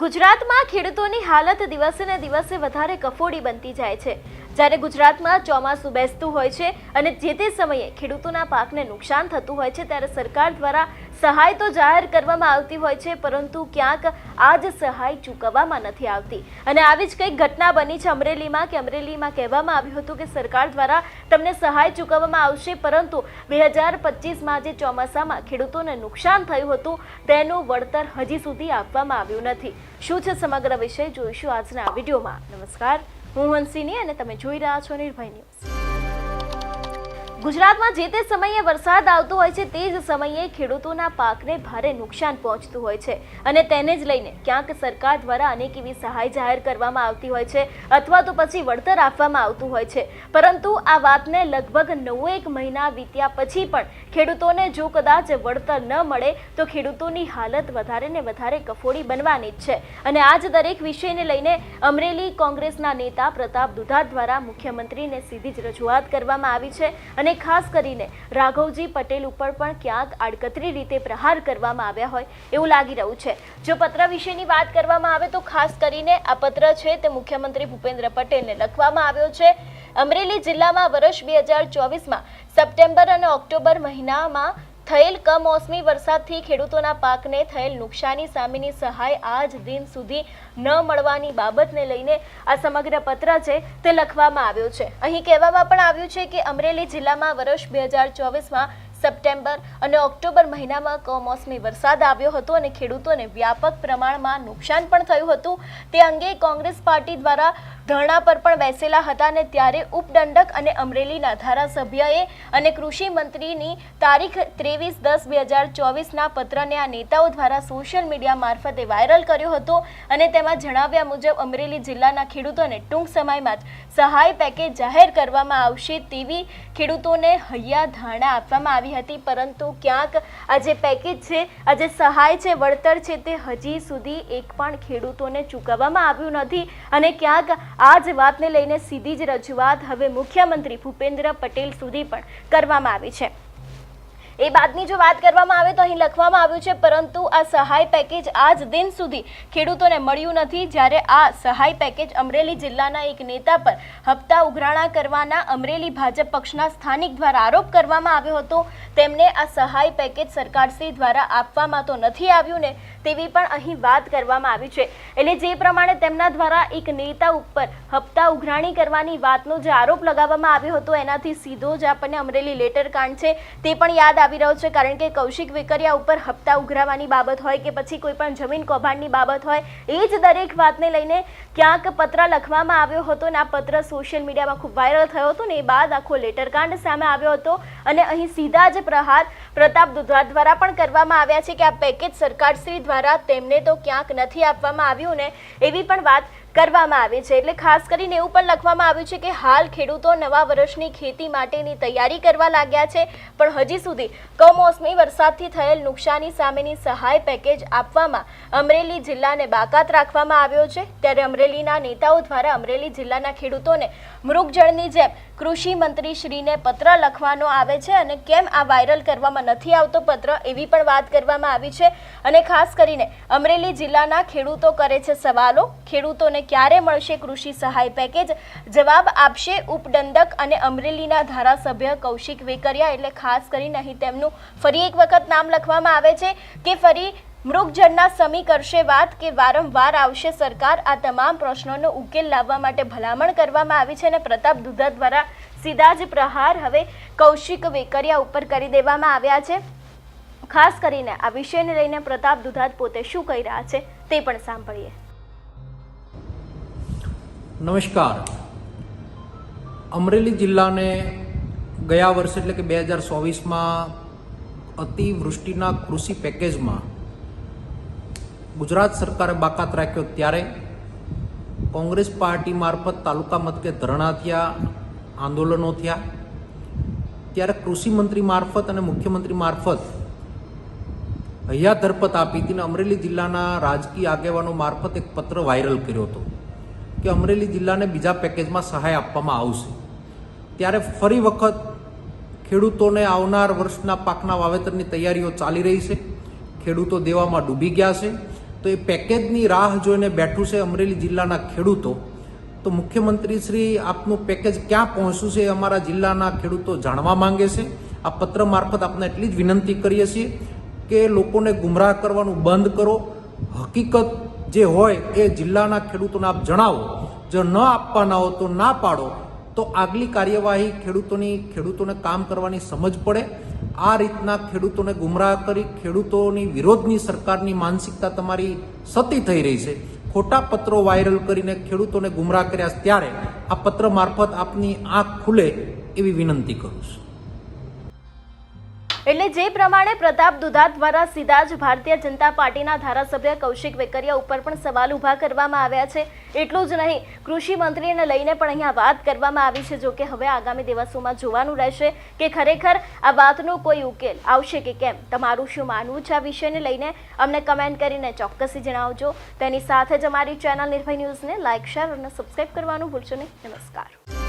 ગુજરાતમાં ખેડૂતોની હાલત દિવસે ને દિવસે વધારે કફોડી બનતી જાય છે. જ્યારે ગુજરાતમાં ચોમાસું બેસતું હોય છે અને જે તે સમયે ખેડૂતોના પાકને નુકસાન થતું હોય છે, ત્યારે સરકાર દ્વારા સહાય તો જાહેર કરવામાં આવતી હોય છે, પરંતુ ક્યાંક આ જ સહાય ચૂકવવામાં નથી આવતી. અને આવી જ કંઈક ઘટના બની છે અમરેલીમાં, કે અમરેલીમાં કહેવામાં આવ્યું હતું કે સરકાર દ્વારા તમને સહાય ચૂકવવામાં આવશે, પરંતુ બે હજાર પચીસમાં જે ચોમાસામાં ખેડૂતોને નુકસાન થયું હતું, તેનું વળતર હજી સુધી આપવામાં આવ્યું નથી. શું છે સમગ્ર વિષય? જોઈશું આજના વિડીયોમાં. નમસ્કાર. હું હંસિની અને તમે જોઈ રહ્યા છો નિર્ભય ન્યૂઝ. ગુજરાતમાં જે તે સમયે વરસાદ આવતો હોય છે, તે જ સમયે ખેડૂતોના પાકને ભારે નુકસાન પહોંચતું હોય છે અને તેને જ લઈને ક્યાંક સરકાર દ્વારા અનેક એવી સહાય જાહેર કરવામાં આવતી હોય છે અથવા તો પછી વળતર આપવામાં આવતું હોય છે. પરંતુ આ વાતને લગભગ નવો એક મહિના વીત્યા પછી પણ ખેડૂતોને જો કદાચ વળતર ન મળે, તો ખેડૂતોની હાલત વધારે ને વધારે કફોડી બનવાની જ છે. અને આ જ દરેક વિષયને લઈને અમરેલી કોંગ્રેસના નેતા પ્રતાપ દુધા દ્વારા મુખ્યમંત્રીને સીધી જ રજૂઆત કરવામાં આવી છે અને ખાસ કરીને રાઘવજી પટેલ ઉપર પણ ક્યાંક આડકતરી રીતે પ્રહાર કરવામાં આવ્યા હોય એવું લાગી રહ્યું છે. જો પત્ર વિશેની વાત કરવામાં આવે તો ખાસ કરીને આ પત્ર છે તે મુખ્યમંત્રી ભૂપેન્દ્ર પટેલને લખવામાં આવ્યો છે. અમરેલી જિલ્લામાં વર્ષ બે હજાર ચોવીસમાં સપ્ટેમ્બર અને ઓક્ટોબર મહિનામાં થયેલ કમોસમી વરસાદથી ખેડૂતોના પાકને થયેલ નુકસાની સામેની સહાય આજ દિન સુધી ન મળવાની બાબતને લઈને આ સમગ્ર પત્ર છે તે લખવામાં આવ્યો છે. અહીં કહેવામાં પણ આવ્યું છે કે અમરેલી જિલ્લામાં વર્ષ બે હજાર ચોવીસમાં સપ્ટેમ્બર અને ઓક્ટોબર મહિનામાં કમોસમી વરસાદ આવ્યો હતો અને ખેડૂતોને વ્યાપક પ્રમાણમાં નુકસાન પણ થયું હતું. તે અંગે કોંગ્રેસ પાર્ટી દ્વારા ધરણા પર પણ બેસેલા હતા અને ત્યારે ઉપદંડક અને અમરેલીના ધારાસભ્યએ અને કૃષિ મંત્રીની તારીખ ત્રેવીસ દસ બે હજાર ચોવીસના પત્રને આ નેતાઓ દ્વારા સોશિયલ મીડિયા મારફતે વાયરલ કર્યો હતો અને તેમાં જણાવ્યા મુજબ અમરેલી જિલ્લાના ખેડૂતોને ટૂંક સમયમાં જ સહાય પેકેજ જાહેર કરવામાં આવશે તેવી ખેડૂતોને હૈયા ધારણા આપવામાં આવી હતી. પરંતુ ક્યાંક આ જે પેકેજ છે, આ જે સહાય છે, વળતર છે તે હજી સુધી એક પણ ખેડૂતોને ચૂકવવામાં આવ્યું નથી અને ક્યાંક આ જ વાતને લઈને સીધી જ રજૂઆત હવે મુખ્યમંત્રી ભૂપેન્દ્ર પટેલ સુધી પણ કરવામાં આવી છે. એ બાદની જો વાત કરવામાં આવે તો અહીં લખવામાં આવ્યું છે, પરંતુ આ સહાય પેકેજ આજ દિન સુધી ખેડૂતોને મળ્યું નથી. જ્યારે આ સહાય પેકેજ અમરેલી જિલ્લાના એક નેતા પર હપ્તા ઉઘરાણા કરવાના અમરેલી ભાજપ પક્ષના સ્થાનિક દ્વારા આરોપ કરવામાં આવ્યો હતો, તેમને આ સહાય પેકેજ સરકારશ્રી દ્વારા આપવામાં તો નથી આવ્યું ને તેવી પણ અહીં વાત કરવામાં આવી છે. એટલે જે પ્રમાણે તેમના દ્વારા એક નેતા ઉપર હપ્તા ઉઘરાણી કરવાની વાતનો જે આરોપ લગાવવામાં આવ્યો હતો, એનાથી સીધો જ આપણને અમરેલી લેટર કાંડ છે તે પણ યાદ આવી રહ્યો છે. કારણ કે કૌશિક વેકરિયા ઉપર હપ્તા ઉઘરાવાની બાબત હોય કે પછી કોઈ પણ જમીન કૌભાંડની બાબત હોય, એ જ દરેક વાતને લઈને ક્યાંક પત્ર લખવામાં આવ્યો હતો અને આ પત્ર સોશિયલ મીડિયામાં ખૂબ વાયરલ થયો હતો ને એ બાદ આખો લેટરકાંડ સામે આવ્યો હતો. અને અહીં સીધા જ પ્રહાર પ્રતાપ દુધરા દ્વારા પણ કરવામાં આવ્યા છે કે આ પેકેજ સરકારશ્રી દ્વારા તેમને તો ક્યાંક નથી આપવામાં આવ્યું ને એવી પણ વાત કરવામાં આવે છે. એટલે ખાસ કરીને એવું પણ લખવામાં આવ્યું છે કે હાલ ખેડૂતો નવા વર્ષની ખેતી માટેની તૈયારી કરવા લાગ્યા છે. પણ હજી સુધી કમોસમી વરસાદથી થયેલ નુકસાની સામેની સહાય પેકેજ આપવામાં અમરેલી જિલ્લાને બાકાત રાખવામાં આવ્યો છે. ત્યારે અમરેલીના નેતાઓ દ્વારા અમરેલી જિલ્લાના ખેડૂતોને મૃગજળની જેમ કૃષિ મંત્રી શ્રીને પત્ર લખવાનો આવે છે અને કેમ આ વાયરલ કરવામાં નથી આવતો પત્ર એવી પણ વાત કરવામાં આવી છે. અને ખાસ કરીને અમરેલી જિલ્લાના ખેડૂતો કરે છે સવાલો. ખેડૂતોને ક્યારે મળશે કૃષિ સહાય પેકેજ? જવાબ આપશે ઉપદંડક અને અમરેલીના ધારાસભ્ય કૌશિક વેકરિયા. એટલે ખાસ કરીને અહીં તેમનું ફરી એક વખત નામ લખવામાં આવે છે કે ફરી મૃગજળના સમી કરશે વાત કે વારંવાર આવશે સરકાર. આ તમામ પ્રશ્નોનો ઉકેલ લાવવા માટે ભલામણ કરવામાં આવી છે અને પ્રતાપ દુધા દ્વારા સીધા જ પ્રહાર હવે કૌશિક વેકરિયા ઉપર કરી દેવામાં આવ્યા છે. ખાસ કરીને આ વિષયને લઈને પ્રતાપ દુધાત પોતે શું કહી રહ્યા છે તે પણ સાંભળીએ. નમસ્કાર. અમરેલી જિલ્લાને ગયા વર્ષે એટલે કે બે હજાર ચોવીસમાં અતિવૃષ્ટિના કૃષિ પેકેજમાં ગુજરાત સરકારે બાકાત રાખ્યો ત્યારે કોંગ્રેસ પાર્ટી મારફત તાલુકા મથકે ધરણા થયા, આંદોલનો થયા. ત્યારે કૃષિમંત્રી મારફત અને મુખ્યમંત્રી મારફત હૈયા ધરપત આપી હતી અને અમરેલી જિલ્લાના રાજકીય આગેવાનો મારફત એક પત્ર વાયરલ કર્યો હતો. કે અમરેલી જિલ્લાને બીજા પેકેજમાં સહાય આપવામાં આવશે. ત્યારે ફરી વખત ખેડૂતોને આવનાર વર્ષના પાકના વાવેતરની તૈયારીઓ ચાલી રહી છે. ખેડૂતો દેવામાં ડૂબી ગયા છે. તો એ પેકેજની રાહ જોઈને બેઠું છે અમરેલી જિલ્લાના ખેડૂતો. તો મુખ્યમંત્રી શ્રી, આપનું પેકેજ ક્યાં પહોંચ્યું છે એ અમારા જિલ્લાના ખેડૂતો જાણવા માંગે છે. આ પત્ર મારફત આપને એટલી જ વિનંતી કરીએ છીએ કે લોકોને ગુમરાહ કરવાનું બંધ કરો. હકીકત જે હોય એ જિલ્લાના ખેડૂતોને આપ જણાવો. જો ન આપવાના હો તો ના પાડો. તો આગલી કાર્યવાહી ખેડૂતોની, ખેડૂતોને કામ કરવાની સમજ પડે. આ રીતના ખેડૂતોને ગુમરાહ કરી ખેડૂતોની વિરોધની સરકારની માનસિકતા તમારી સતી થઈ રહી છે. ખોટા પત્રો વાયરલ કરીને ખેડૂતોને ગુમરાહ કર્યા ત્યારે આ પત્ર મારફત આપની આંખ ખુલે એવી વિનંતી કરું છું. એટલે જે પ્રમાણે પ્રતાપ દુધા દ્વારા સીધા જ ભારતીય જનતા પાર્ટીના ધારાસભ્ય કૌશિક વેકરિયા ઉપર પણ સવાલ ઊભા કરવામાં આવ્યા છે. એટલું જ નહીં, કૃષિ મંત્રીને લઈને પણ અહીંયા વાત કરવામાં આવી છે, જોકે હવે આગામી દિવસોમાં જોવાનું રહેશે કે ખરેખર આ વાતનો કોઈ ઉકેલ આવશે કે કેમ. તમારું શું માનવું છે આ વિષયને લઈને? અમને કમેન્ટ કરીને ચોક્કસથી જણાવજો. તેની સાથે જ અમારી ચેનલ નિર્ભય ન્યૂઝને લાઇક શેર અને સબસ્ક્રાઈબ કરવાનું ભૂલશો નહીં. નમસ્કાર.